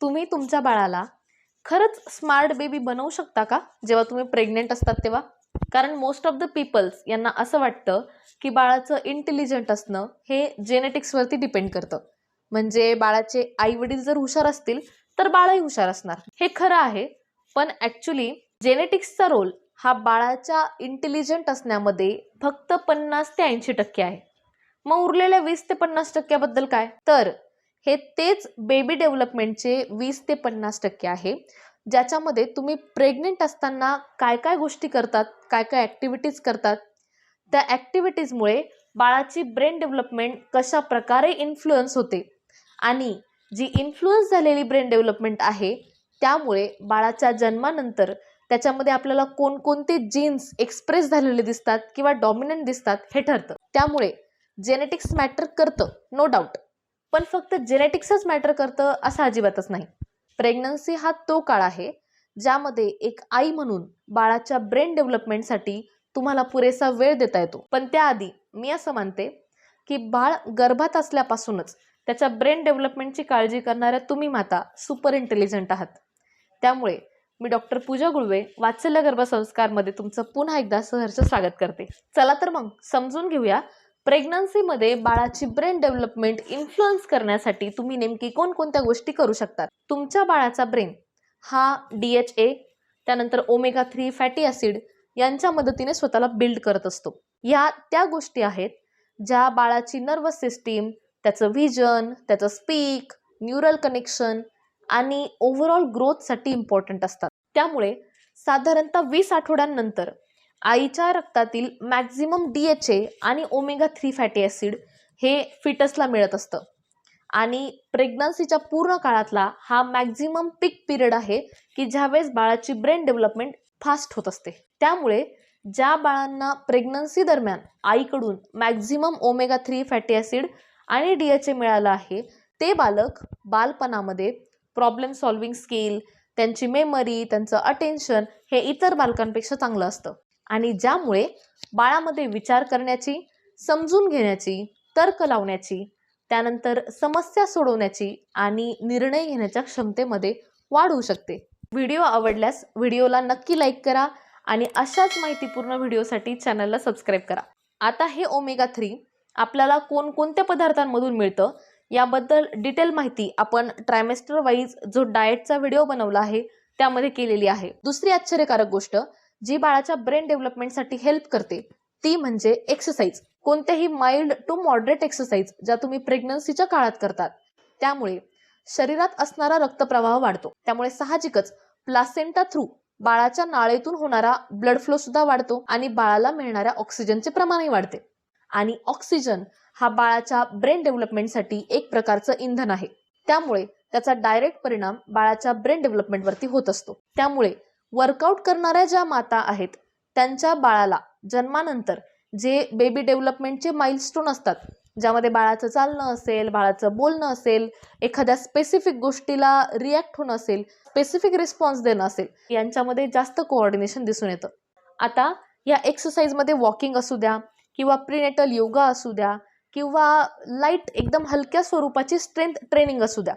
तुम्ही तुमच्या बाळाला खरंच स्मार्ट बेबी बनवू शकता का? जेव्हा तुम्ही प्रेग्नेंट असतात तेव्हा? कारण मोस्ट ऑफ द पीपल्स यांना असं वाटतं की बाळाचं इंटेलिजंट असणं हे जेनेटिक्सवरती डिपेंड करतं. म्हणजे बाळाचे आई वडील जर हुशार असतील तर बाळही हुशार असणार. हे खरं आहे पण ॲक्च्युली जेनेटिक्सचा रोल हा बाळाच्या इंटेलिजंट असण्यामध्ये फक्त पन्नास ते ऐंशी टक्के आहे. मग उरलेल्या वीस ते पन्नास टक्क्याबद्दल काय? तर हे तेच बेबी डेव्हलपमेंटचे वीस ते पन्नास टक्के आहे. ज्याच्यामध्ये तुम्ही प्रेग्नेंट असताना काय काय गोष्टी करतात काय काय ॲक्टिव्हिटीज करतात? त्या ॲक्टिव्हिटीजमुळे बाळाची ब्रेन डेव्हलपमेंट कशा प्रकारे इन्फ्लुअन्स होते? आणि जी इन्फ्लुअन्स झालेली ब्रेन डेव्हलपमेंट आहे त्यामुळे बाळाच्या जन्मानंतर त्याच्यामध्ये आपल्याला कोणकोणते जीन्स एक्सप्रेस झालेले दिसतात किंवा डॉमिनंट दिसतात हे ठरतं. त्यामुळे जेनेटिक्स मॅटर करतं नो डाऊट पण फक्त जेनेटिक्सच मॅटर करतं असं अजिबातच नाही. प्रेग्नन्सी हा तो काळ आहे ज्यामध्ये एक आई म्हणून बाळाच्या ब्रेन डेव्हलपमेंटसाठी तुम्हाला पुरेसा वेळ देता येतो. पण त्याआधी मी असं मानते की बाळ गर्भात असल्यापासूनच त्याच्या ब्रेन डेव्हलपमेंटची काळजी करणाऱ्या तुम्ही माता सुपर इंटेलिजंट आहात. त्यामुळे मी डॉक्टर पूजा गुळवे वात्सल्य गर्भसंस्कारमध्ये तुमचं पुन्हा एकदा सहर्ष स्वागत करते. चला तर मग समजून घेऊया प्रेग्नन्सीमध्ये बाळाची ब्रेन डेव्हलपमेंट इन्फ्लुअन्स करण्यासाठी तुम्ही नेमकी कोणकोणत्या गोष्टी करू शकतात? तुमच्या बाळाचा ब्रेन हा डी एच ए त्यानंतर ओमेगा थ्री फॅटी ॲसिड यांच्या मदतीने स्वतःला बिल्ड करत असतो. या त्या गोष्टी आहेत ज्या बाळाची नर्वस सिस्टीम त्याचं व्हिजन त्याचं स्पीक न्यूरल कनेक्शन आणि ओव्हरऑल ग्रोथसाठी इम्पॉर्टंट असतात. त्यामुळे साधारणतः वीस आठवड्यांनंतर आईच्या रक्तातील मॅक्झिमम डी एच ए आणि ओमेगा थ्री फॅटी ॲसिड हे फिटसला मिळत असतं. आणि प्रेग्नन्सीच्या पूर्ण काळातला हा मॅक्झिमम पिक पिरियड आहे की ज्यावेळेस बाळाची ब्रेन डेव्हलपमेंट फास्ट होत असते. त्यामुळे ज्या बाळांना प्रेग्नन्सी दरम्यान आईकडून maximum omega three fatty acid आणि डी एच ए मिळालं आहे ते बालक बालपणामध्ये प्रॉब्लेम सॉल्विंग स्किल त्यांची मेमरी त्यांचं अटेन्शन हे इतर बालकांपेक्षा चांगलं असतं. आणि ज्यामुळे बाळामध्ये विचार करण्याची समजून घेण्याची तर्क लावण्याची त्यानंतर समस्या सोडवण्याची आणि निर्णय घेण्याच्या क्षमतेमध्ये वाढ होऊ शकते. व्हिडिओ आवडल्यास व्हिडिओला नक्की लाईक करा आणि अशाच माहितीपूर्ण व्हिडिओसाठी चॅनलला सबस्क्राईब करा. आता हे ओमेगा थ्री आपल्याला कोणकोणत्या पदार्थांमधून मिळतं याबद्दल डिटेल माहिती आपण ट्रायमेस्टर वाईज जो डाएटचा व्हिडिओ बनवला आहे त्यामध्ये केलेली आहे. दुसरी आश्चर्यकारक गोष्ट जी बाळाच्या ब्रेन डेव्हलपमेंटसाठी हेल्प करते ती म्हणजे एक्सरसाइज कोणत्याही माइल्ड टू मॉडरेट एक्सरसाइज ज्या तुम्ही प्रेग्नन्सीच्या काळात करतात त्यामुळे शरीरात असणारा रक्तप्रवाह वाढतो. त्यामुळे साहजिकच प्लासेंटा थ्रू बाळाच्या नाळेतून होणारा ब्लड फ्लो सुद्धा वाढतो आणि बाळाला मिळणाऱ्या ऑक्सिजनचे प्रमाणही वाढते. आणि ऑक्सिजन हा बाळाच्या ब्रेन डेव्हलपमेंटसाठी एक प्रकारचं इंधन आहे. त्यामुळे त्याचा डायरेक्ट परिणाम बाळाच्या ब्रेन डेव्हलपमेंटवरती होत असतो. त्यामुळे वर्कआउट करणाऱ्या ज्या माता आहेत त्यांच्या बाळाला जन्मानंतर जे बेबी डेव्हलपमेंटचे माइलस्टोन असतात ज्यामध्ये बाळाचं चालणं असेल बाळाचं बोलणं असेल एखाद्या स्पेसिफिक गोष्टीला रिॲक्ट होणं असेल स्पेसिफिक रिस्पॉन्स देणं असेल यांच्यामध्ये जास्त कोऑर्डिनेशन दिसून येतं. आता या एक्सरसाइजमध्ये वॉकिंग असू द्या किंवा प्रिनेटल योगा असू द्या किंवा लाइट एकदम हलक्या स्वरूपाची स्ट्रेंथ ट्रेनिंग असू द्या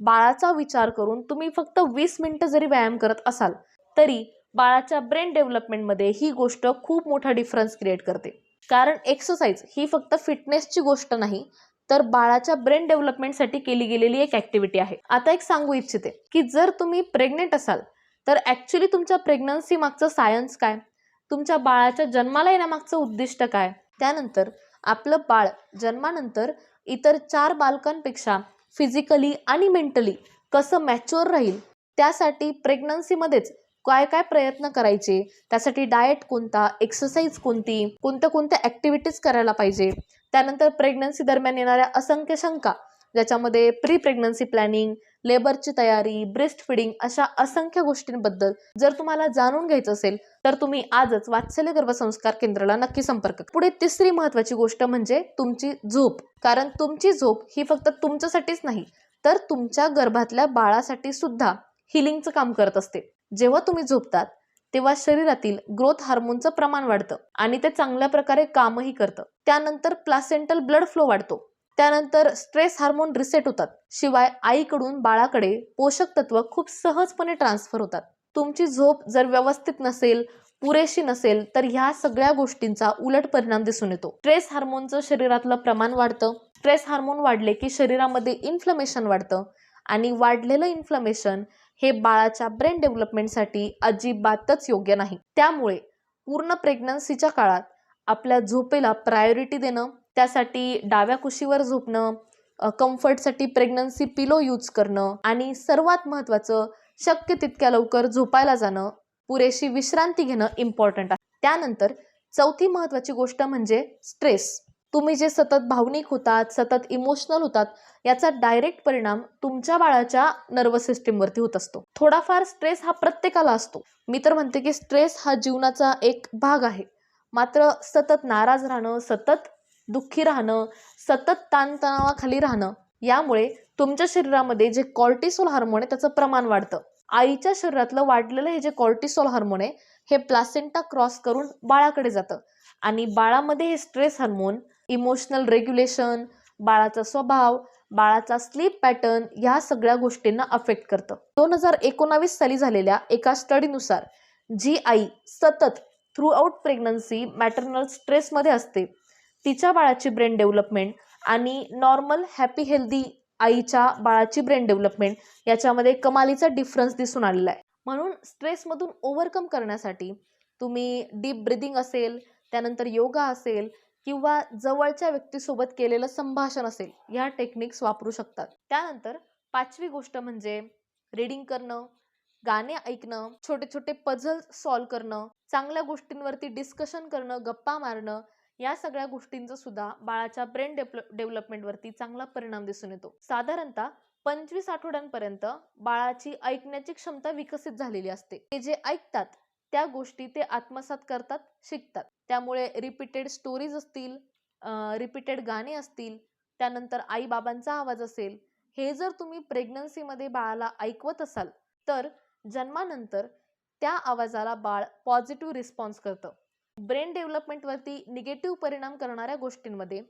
बाळाचा विचार करून तुम्ही फक्त वीस मिनटं जरी व्यायाम करत असाल तरी बाळाच्या ब्रेन डेव्हलपमेंटमध्ये ही गोष्ट खूप मोठा डिफरन्स क्रिएट करते. कारण एक्सरसाइज ही फक्त फिटनेसची गोष्ट नाही तर बाळाच्या ब्रेन डेव्हलपमेंटसाठी केली गेलेली एक ॲक्टिव्हिटी आहे. आता एक सांगू इच्छिते की जर तुम्ही प्रेग्नेंट असाल तर ॲक्च्युली तुमच्या प्रेग्नन्सी मागचं सायन्स काय? तुमच्या बाळाच्या जन्माला येण्यामागचं उद्दिष्ट काय? त्यानंतर आपलं बाळ जन्मानंतर इतर चार बालकांपेक्षा फिजिकली आणि मेंटली कसं मॅच्युअर राहील त्यासाठी प्रेग्नन्सीमध्येच काय काय प्रयत्न करायचे? त्यासाठी डाएट कोणता? एक्सरसाइज कोणती? कोणत्या कोणत्या ॲक्टिव्हिटीज करायला पाहिजे? त्यानंतर प्रेग्नन्सी दरम्यान येणाऱ्या असंख्य शंका ज्याच्यामध्ये प्री प्रेग्नन्सी प्लॅनिंग लेबरची तयारी ब्रेस्ट फिडिंग अशा असंख्य गोष्टींबद्दल जर तुम्हाला जाणून घ्यायचं असेल तर तुम्ही आजच वात्सल्य गर्भसंस्कार केंद्राला नक्की संपर्क पुढे तिसरी महत्वाची गोष्ट म्हणजे तुमची झोप. कारण तुमची झोप ही फक्त तुमच्यासाठीच नाही तर तुमच्या गर्भातल्या बाळासाठी सुद्धा हिलिंगचं काम करत असते. जेव्हा तुम्ही झोपतात तेव्हा शरीरातील ग्रोथ हार्मोनचं प्रमाण वाढतं आणि ते चांगल्या प्रकारे कामही करतं. त्यानंतर प्लासेंटल ब्लड फ्लो वाढतो. त्यानंतर स्ट्रेस हार्मोन रिसेट होतात. शिवाय आईकडून बाळाकडे पोषक तत्व खूप सहजपणे ट्रान्सफर होतात. तुमची झोप जर व्यवस्थित नसेल पुरेशी नसेल तर ह्या सगळ्या गोष्टींचा उलट परिणाम दिसून येतो. स्ट्रेस हार्मोनचं शरीरातलं प्रमाण वाढतं. स्ट्रेस हार्मोन वाढले की शरीरामध्ये इन्फ्लमेशन वाढतं आणि वाढलेलं इन्फ्लमेशन हे बाळाच्या ब्रेन डेव्हलपमेंटसाठी अजिबातच योग्य नाही. त्यामुळे पूर्ण प्रेग्नन्सीच्या काळात आपल्या झोपेला प्रायोरिटी देणं त्यासाठी डाव्या कुशीवर झोपणं कम्फर्टसाठी प्रेग्नन्सी पिलो यूज करणं आणि सर्वात महत्त्वाचं शक्य तितक्या लवकर झोपायला जाणं पुरेशी विश्रांती घेणं इम्पॉर्टंट आहे. त्यानंतर चौथी महत्त्वाची गोष्ट म्हणजे स्ट्रेस. तुम्ही जे सतत भावनिक होतात सतत इमोशनल होतात याचा डायरेक्ट परिणाम तुमच्या बाळाच्या नर्वस सिस्टीमवरती होत असतो. थोडाफार स्ट्रेस हा प्रत्येकाला असतो. मी तर म्हणते की स्ट्रेस हा जीवनाचा एक भाग आहे. मात्र सतत नाराज राहणं सतत दुःखी राहणं सतत ताणतणावाखाली राहणं यामुळे तुमच्या शरीरामध्ये जे कॉर्टिसोल हार्मोन आहे त्याचं प्रमाण वाढतं. आईच्या शरीरातलं वाढलेलं हे जे कॉर्टिसोल हार्मोन आहे हे प्लासेंटा क्रॉस करून बाळाकडे जातं. आणि बाळामध्ये हे स्ट्रेस हार्मोन इमोशनल रेग्युलेशन बाळाचा स्वभाव बाळाचा स्लीप पॅटर्न ह्या सगळ्या गोष्टींना अफेक्ट करतं. दोन हजार एकोणावीस साली झालेल्या एका स्टडीनुसार जी आई सतत थ्रूआउट प्रेग्नन्सी मॅटर्नल स्ट्रेसमध्ये असते. तिच्या बाळाची ब्रेन डेव्हलपमेंट आणि नॉर्मल हॅपी हेल्दी आईच्या बाळाची ब्रेन डेव्हलपमेंट याच्यामध्ये कमालीचा डिफरन्स दिसून आलेला आहे. म्हणून स्ट्रेसमधून ओव्हरकम करण्यासाठी तुम्ही डीप ब्रिदिंग असेल त्यानंतर योगा असेल किंवा जवळच्या व्यक्तीसोबत केलेलं संभाषण असेल ह्या टेक्निक्स वापरू शकतात. त्यानंतर पाचवी गोष्ट म्हणजे रीडिंग करणं गाणे ऐकणं छोटे छोटे पझल सॉल्व करणं चांगल्या गोष्टींवरती डिस्कशन करणं गप्पा मारणं या सगळ्या गोष्टींचा सुद्धा बाळाच्या ब्रेन डेव्हलपमेंटवरती चांगला परिणाम दिसून येतो. साधारणतः पंचवीस आठवड्यांपर्यंत बाळाची ऐकण्याची क्षमता विकसित झालेली असते. ते जे ऐकतात त्या गोष्टी ते आत्मसात करतात शिकतात. त्यामुळे रिपीटेड स्टोरीज असतील रिपीटेड गाणे असतील त्यानंतर आई बाबांचा आवाज असेल हे जर तुम्ही प्रेग्नन्सीमध्ये बाळाला ऐकवत असाल तर जन्मानंतर त्या आवाजाला बाळ पॉझिटिव्ह रिस्पॉन्स करतं. ब्रेन डेव्हलपमेंटवरती निगेटिव्ह परिणाम करणाऱ्या गोष्टींमध्ये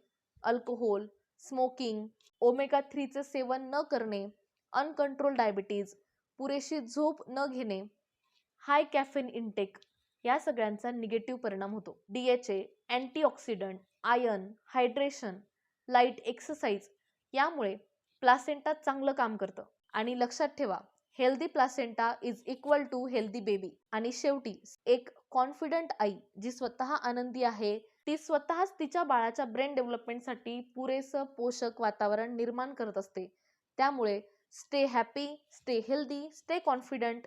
अल्कोहोल स्मोकिंग ओमेगा थ्रीचे सेवन न करणे अनकंट्रोल डायबिटीज पुरेशी झोप न घेणे हाय कॅफेन इनटेक या सगळ्यांचा निगेटिव्ह परिणाम होतो. D H A antioxidant iron hydration light exercise यामुळे प्लासेंटा चांगलं काम करतं. आणि लक्षात ठेवा healthy placenta is equal to healthy baby आणि शेवटी एक कॉन्फिडंट आई जी स्वतः आनंदी आहे ती स्वतःच तिच्या बाळाच्या ब्रेन डेव्हलपमेंटसाठी पुरेसं पोषक वातावरण निर्माण करत असते. त्यामुळे stay happy stay healthy stay confident